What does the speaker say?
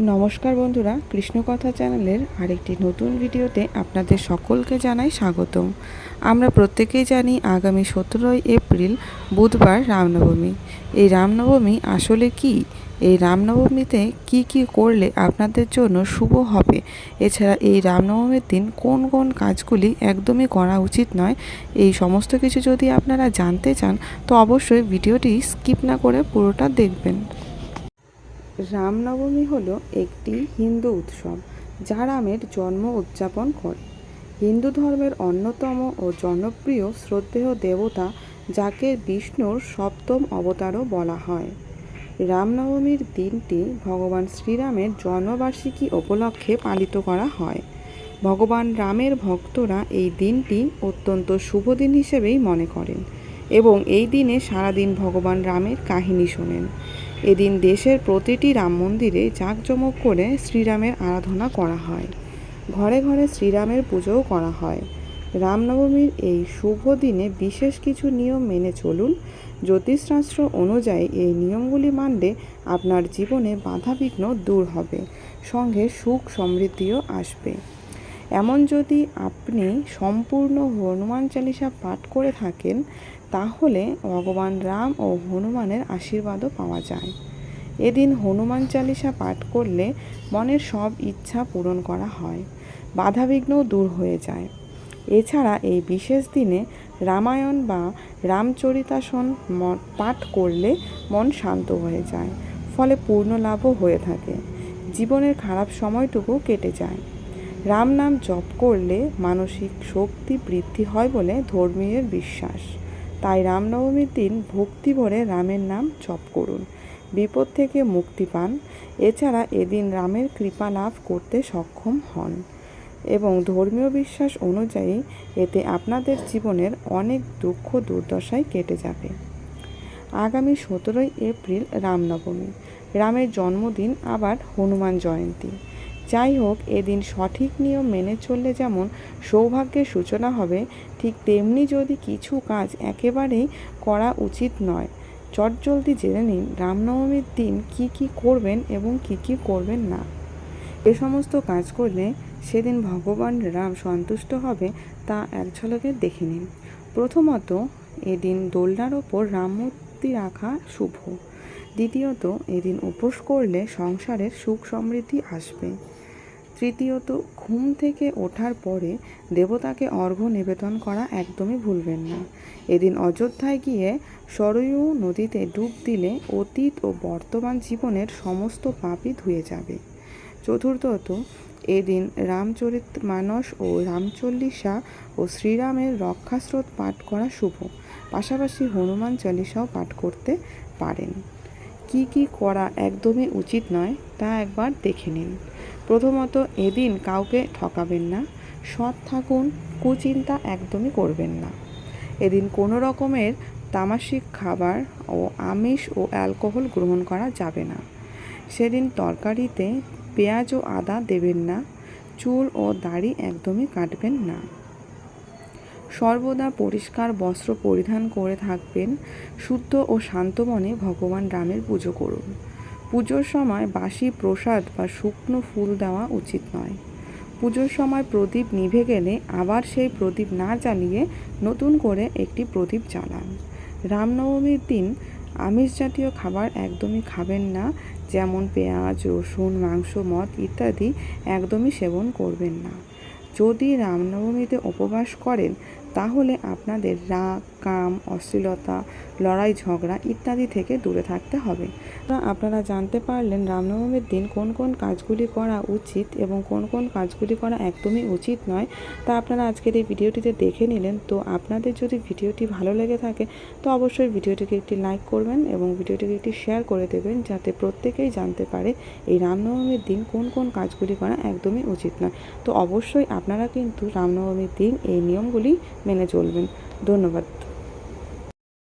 নমস্কার বন্ধুরা কৃষ্ণকথা চ্যানেলের আরেকটি নতুন ভিডিওতে আপনাদের সকলকে জানাই স্বাগতম। আমরা প্রত্যেকেই জানি আগামী সতেরোই এপ্রিল বুধবার রামনবমী। এই রামনবমী আসলে কি? এই রামনবমীতে কি কি করলে আপনাদের জন্য শুভ হবে? এছাড়া এই রামনবমীর দিন কোন কোন কাজগুলি একদমই করা উচিত নয়, এই সমস্ত কিছু যদি আপনারা জানতে চান, তো অবশ্যই ভিডিওটি স্কিপ না করে পুরোটা দেখবেন। রামনবমী হল একটি হিন্দু উৎসব, যা রামের জন্ম উদযাপন করে। হিন্দু ধর্মের অন্যতম ও জনপ্রিয় শ্রদ্ধেয় দেবতা, যাকে বিষ্ণুর সপ্তম অবতারও বলা হয়। রামনবমীর দিনটি ভগবান শ্রীরামের জন্মবার্ষিকী উপলক্ষে পালিত করা হয়। ভগবান রামের ভক্তরা এই দিনটি অত্যন্ত শুভ দিন হিসেবেই মনে করেন এবং এই দিনে সারাদিন ভগবান রামের কাহিনী শোনেন। এদিন দেশের প্রতিটি রাম মন্দিরে জাঁকজমক করে শ্রীরামের আরাধনা করা হয়। ঘরে ঘরে শ্রীরামের পুজোও করা হয়। রামনবমীর এই শুভ দিনে বিশেষ কিছু নিয়ম মেনে চলুন। জ্যোতিষশাস্ত্র অনুযায়ী এই নিয়মগুলি মানলে আপনার জীবনে বাধাবিঘ্ন দূর হবে, সঙ্গে সুখ সমৃদ্ধিও আসবে। এমন যদি আপনি সম্পূর্ণ হনুমান চালিসা পাঠ করে থাকেন তাহলে ভগবান রাম ও হনুমানের আশীর্বাদও পাওয়া যায়। এদিন হনুমান চালিসা পাঠ করলে মনের সব ইচ্ছা পূরণ করা হয় বাধাবিঘ্নও দূর হয়ে যায়। এছাড়া এই বিশেষ দিনে রামায়ণ বা রামচরিতাসন পাঠ করলে মন শান্ত হয়ে যায়, ফলে পূর্ণ লাভও হয়ে থাকে, জীবনের খারাপ সময়টুকু কেটে যায়। রাম নাম জপ করলে মানসিক শক্তি বৃদ্ধি হয় বলে ধর্মীয় বিশ্বাস। তাই রামনবমীর দিন ভক্তি ভরে রামের নাম জপ করুন। বিপদ থেকে মুক্তি পান। এছাড়া এদিন রামের কৃপা লাভ করতে সক্ষম হন। এবং ধর্মীয় বিশ্বাস অনুযায়ী এতে আপনাদের জীবনের অনেক দুঃখ দুর্দশায় কেটে যাবে। আগামী সতেরোই এপ্রিল রামনবমী। রামের জন্মদিন আবার হনুমান জয়ন্তী। যাই হোক এদিন সঠিক নিয়ম মেনে চললে যেমন সৌভাগ্যের সূচনা হবে, ঠিক তেমনি যদি কিছু কাজ একেবারেই করা উচিত নয়। চটজলদি জেনে নিন, রামনবমীর দিন কি কি করবেন এবং কি কি করবেন না। এ সমস্ত কাজ করলে সেদিন ভগবান রাম সন্তুষ্ট হবে তা এক ঝলকে দেখে নিন। প্রথমত, এদিন দোলনার ওপর রামমূর্তি রাখা শুভ। দ্বিতীয়ত, এদিন উপোস করলে সংসারের সুখ সমৃদ্ধি আসবে। তৃতীয়ত, ঘুম থেকে ওঠার পরে দেবতাকে অর্ঘ্য নিবেদন করা একদমই ভুলবেন না। এদিন অযোধ্যায় গিয়ে সরয়ু নদীতে ডুব দিলে অতীত ও বর্তমান জীবনের সমস্ত পাপই ধুয়ে যাবে। চতুর্থত, এদিন রামচরিত মানস ও রামচল্লিশা ও শ্রীরামের রক্ষাস্রোত পাঠ করা শুভ। পাশাপাশি হনুমান চালিসাও পাঠ করতে পারেন। কি কি করা একদমই উচিত নয়, তা একবার দেখে নিন। প্রথমত, এদিন কাউকে ঠকাবেন না, সৎ থাকুন, কুচিন্তা একদমই করবেন না। এদিন কোনো রকমের তামাসিক খাবার ও আমিষ ও অ্যালকোহল গ্রহণ করা যাবে না। সেদিন তরকারিতে পেঁয়াজ ও আদা দেবেন না, চুল ও দাড়ি একদমই কাটবেন না। সর্বদা পরিষ্কার বস্ত্র পরিধান করে থাকবেন, শুদ্ধ ও শান্ত মনে ভগবান রামের পুজো করুন। পুজোর সময় বাসি প্রসাদ বা শুকনো ফুল দেওয়া উচিত নয়। পুজোর সময় প্রদীপ নিভে গেলে আবার সেই প্রদীপ না জ্বালিয়ে নতুন করে একটি প্রদীপ জ্বালান। রামনবমীর দিন আমিষ জাতীয় খাবার একদমই খাবেন না, যেমন পেঁয়াজ, রসুন, মাংস, মদ ইত্যাদি একদমই সেবন করবেন না। যদি রামনবমীতে উপবাস করেন তাহলে আপনাদের রাগ, কাম, অশ্লীলতা, লড়াই, ঝগড়া ইত্যাদি থেকে দূরে থাকতে হবে। আপনারা জানতে পারলেন রামনবমীর দিন কোন কোন কাজগুলি করা উচিত এবং কোন কোন কাজগুলি করা একদমই উচিত নয়। তা আপনারা আজকের এই ভিডিওটিতে দেখে নিলেন। তো আপনাদের যদি ভিডিওটি ভালো লেগে থাকে, তো অবশ্যই ভিডিওটিকে একটি লাইক করবেন এবং ভিডিওটিকে একটি শেয়ার করে দেবেন যাতে প্রত্যেকেই জানতে পারে এই রামনবমীর দিন কোন কোন কাজগুলি করা একদমই উচিত নয়। তো অবশ্যই আপনারা কিন্তু রামনবমীর দিন এই নিয়মগুলি মেনে চলবেন। ধন্যবাদ।